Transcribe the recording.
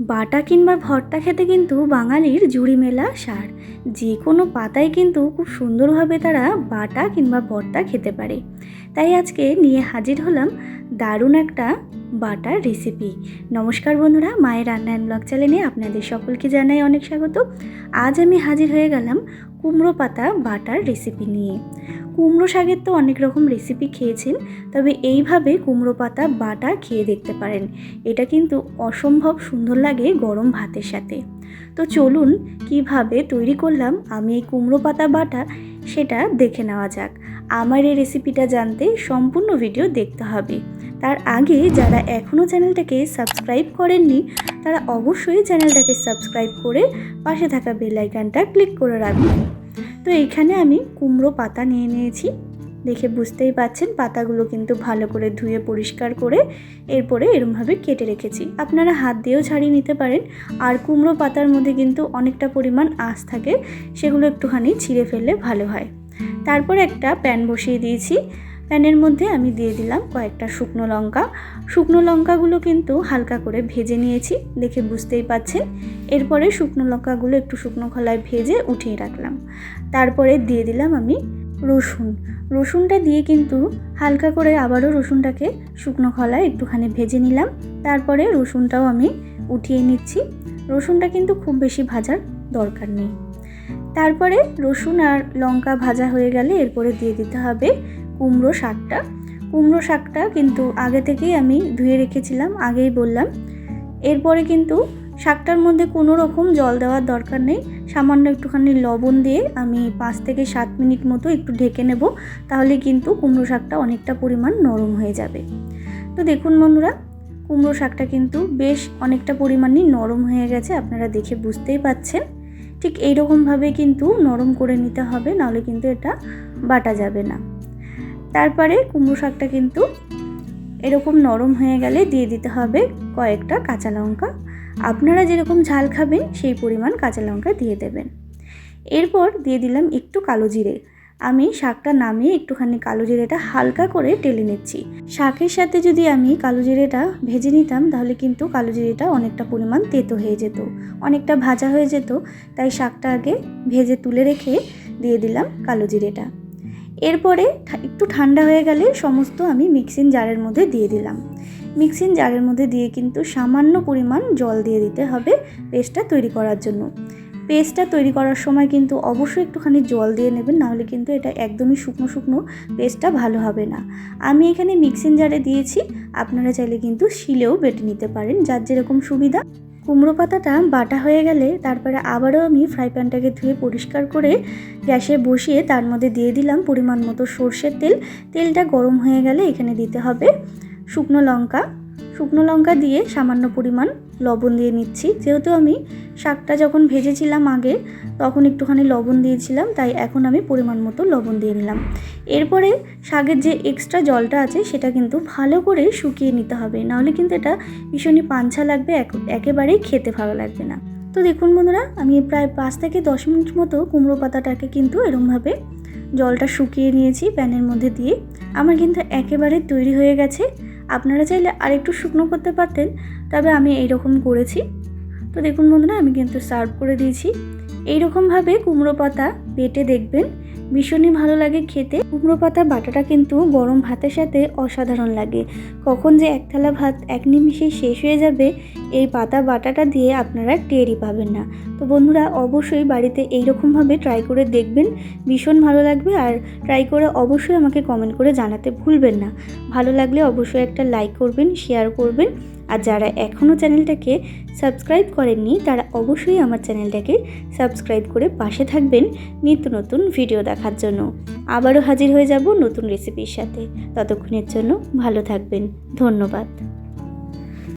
বাটা কিংবা ভর্তা খেতে কিন্তু বাঙালির জুড়ি মেলা সার। যে কোনো পাতায় কিন্তু খুব সুন্দরভাবে তারা বাটা কিংবা ভর্তা খেতে পারে। তাই আজকে নিয়ে হাজির হলাম দারুণ একটা বাটার রেসিপি নমস্কার বন্ধুরা, মায়ের রান্না অ্যান্ড ব্লগ চ্যানেলে আপনাদের সকলকে জানাই অনেক স্বাগত। আজ আমি হাজির হয়ে গেলাম কুমড়ো পাতা বাটার রেসিপি নিয়ে। কুমড়ো শাকের তো অনেক রকম রেসিপি খেয়েছেন, তবে এইভাবে কুমড়ো পাতা বাটা খেয়ে দেখতে পারেন। এটা কিন্তু অসম্ভব সুন্দর লাগে গরম ভাতের সাথে। তো চলুন কীভাবে তৈরি করলাম আমি এই কুমড়ো পাতা বাটা, সেটা দেখে নেওয়া যাক। আমার এই রেসিপিটা জানতে সম্পূর্ণ ভিডিও দেখতে হবে। তার আগে যারা এখনও চ্যানেলটাকে সাবস্ক্রাইব করেননি, তারা অবশ্যই চ্যানেলটাকে সাবস্ক্রাইব করে পাশে থাকা বেল আইকনটা ক্লিক করে রাখবেন তো এইখানে আমি কুমড়ো পাতা নিয়ে নিয়েছি। দেখে বুঝতেই পাচ্ছেন, পাতাগুলো কিন্তু ভালো করে ধুয়ে পরিষ্কার করে এরপরে এরমভাবে কেটে রেখেছি। আপনারা হাত দিয়েও ছাড়িয়ে নিতে পারেন, আর কুমড়ো পাতার মধ্যে কিন্তু অনেকটা পরিমাণ আঁশ থাকে, সেগুলো একটুখানি ছিঁড়ে ফেললে ভালো হয়। তারপর একটা প্যান বসিয়ে দিয়েছি। প্যানের মধ্যে আমি দিয়ে দিলাম কয়েকটা শুকনো লঙ্কা। শুকনো লঙ্কাগুলো কিন্তু হালকা করে ভেজে নিয়েছি, দেখে বুঝতেই পাচ্ছেন। এরপরে শুকনো লঙ্কাগুলো একটু শুকনো খলায় ভেজে উঠিয়ে রাখলাম। তারপরে দিয়ে দিলাম আমি রসুন। রসুনটা দিয়ে কিন্তু হালকা করে আবারও রসুনটাকে শুকনো খলায় একটুখানি ভেজে নিলাম। তারপরে রসুনটাও আমি উঠিয়ে নিচ্ছি। রসুনটা কিন্তু খুব বেশি ভাজার দরকার নেই। তারপরে রসুন আর লঙ্কা ভাজা হয়ে গেলে এরপরে দিয়ে দিতে হবে কুমড়ো শাকটা। কুমড়ো শাকটা কিন্তু আগে থেকেই আমি ধুয়ে রেখেছিলাম, আগেই বললাম। এরপরে কিন্তু শাকটার মধ্যে কোনো রকম জল দেওয়ার দরকার নেই। সামান্য একটুখানি লবণ দিয়ে আমি পাঁচ থেকে সাত মিনিট মতো একটু ঢেকে নেব, তাহলে কিন্তু কুমড়ো শাকটা অনেকটা পরিমাণ নরম হয়ে যাবে। তো দেখুন বন্ধুরা, কুমড়ো শাকটা কিন্তু বেশ অনেকটা পরিমাণই নরম হয়ে গেছে, আপনারা দেখে বুঝতেই পাচ্ছেন। ঠিক এইরকমভাবে কিন্তু নরম করে নিতে হবে, নাহলে কিন্তু এটা বাটা যাবে না। তারপরে কুমড়ো শাকটা কিন্তু এরকম নরম হয়ে গেলে দিয়ে দিতে হবে কয়েকটা কাঁচা লঙ্কা। আপনারা যেরকম ঝাল খাবেন, সেই পরিমাণ কাঁচা লঙ্কা দিয়ে দেবেন। এরপর দিয়ে দিলাম একটু কালো জিরে। আমি শাকটা নামিয়ে একটুখানি কালো জিরেটা হালকা করে টেলে নিচ্ছি। শাকের সাথে যদি আমি কালো জিরেটা ভেজে নিতাম, তাহলে কিন্তু কালো জিরেটা অনেকটা পরিমাণ তেতো হয়ে যেত, অনেকটা ভাজা হয়ে যেত। তাই শাকটা আগে ভেজে তুলে রেখে দিয়ে দিলাম কালো জিরেটা। এরপরে একটু ঠান্ডা হয়ে গেলে সমস্ত আমি মিক্সিং জারের মধ্যে দিয়ে দিলাম। মিক্সিং জারের মধ্যে দিয়ে কিন্তু সামান্য পরিমাণ জল দিয়ে দিতে হবে পেস্টটা তৈরি করার জন্য। পেস্টটা তৈরি করার সময় কিন্তু অবশ্যই একটুখানি জল দিয়ে নেবেন, নাহলে কিন্তু এটা একদমই শুকনো শুকনো পেস্টটা ভালো হবে না। আমি এখানে মিক্সিং জারে দিয়েছি, আপনারা চাইলে কিন্তু শিলেও বেটে নিতে পারেন, যার যেরকম সুবিধা। কুমড়ো পাতাটা বাটা হয়ে গেলে তারপরে আবারও আমি ফ্রাই প্যানটাকে ধুয়ে পরিষ্কার করে গ্যাসে বসিয়ে তার মধ্যে দিয়ে দিলাম পরিমাণ মতো সর্ষের তেল। তেলটা গরম হয়ে গেলে এখানে দিতে হবে শুকনো লঙ্কা। শুকনো লঙ্কা দিয়ে সামান্য পরিমাণ লবণ দিয়ে নিচ্ছি। যেহেতু আমি শাকটা যখন ভেজেছিলাম আগে, তখন একটুখানি লবণ দিয়েছিলাম, তাই এখন আমি পরিমাণ মতো লবণ দিয়ে নিলাম। এরপরে শাকের যে এক্সট্রা জলটা আছে, সেটা কিন্তু ভালো করে শুকিয়ে নিতে হবে। নাহলে কিন্তু এটা ভীষণই পাঞ্ছা লাগবে একেবারেই খেতে ভালো লাগবে না। তো দেখুন বন্ধুরা, আমি প্রায় পাঁচ থেকে দশ মিনিট মতো কুমড়ো পাতাটাকে কিন্তু এরমভাবে জলটা শুকিয়ে নিয়েছি প্যানের মধ্যে দিয়ে। আমার কিন্তু একেবারে তৈরি হয়ে গেছে। আপনারা চাইলে আরেকটু শুকনো করতে পারতেন, তবে আমি এইরকম করেছি। তো দেখুন বন্ধুরা, আমি কিন্তু সার্ভ করে দিয়েছি। এইরকমভাবে কুমড়ো পাতা বেটে দেখবেন। ভীষণই ভালো লাগে খেতে। কুমড়ো পাতা বাটাটা কিন্তু গরম ভাতের সাথে অসাধারণ লাগে। কখন যে এক থালা ভাত এক নিমিষে শেষ হয়ে যাবে, এই পাতা বাটাটা দিয়ে আপনারা টেরই পাবেন না। তো বন্ধুরা, অবশ্যই বাড়িতে এইরকমভাবে ট্রাই করে দেখবেন, ভীষণ ভালো লাগবে আর ট্রাই করে অবশ্যই আমাকে কমেন্ট করে জানাতে ভুলবেন না। ভালো লাগলে অবশ্যই একটা লাইক করবেন শেয়ার করবেন আর যারা এখনও চ্যানেলটাকে সাবস্ক্রাইব করেননি, তারা অবশ্যই আমার চ্যানেলটাকে সাবস্ক্রাইব করে পাশে থাকবেন নিত্য নতুন ভিডিও দেখার জন্য। আবারও হাজির হয়ে যাব নতুন রেসিপির সাথে। ততক্ষণের জন্য ভালো থাকবেন। ধন্যবাদ।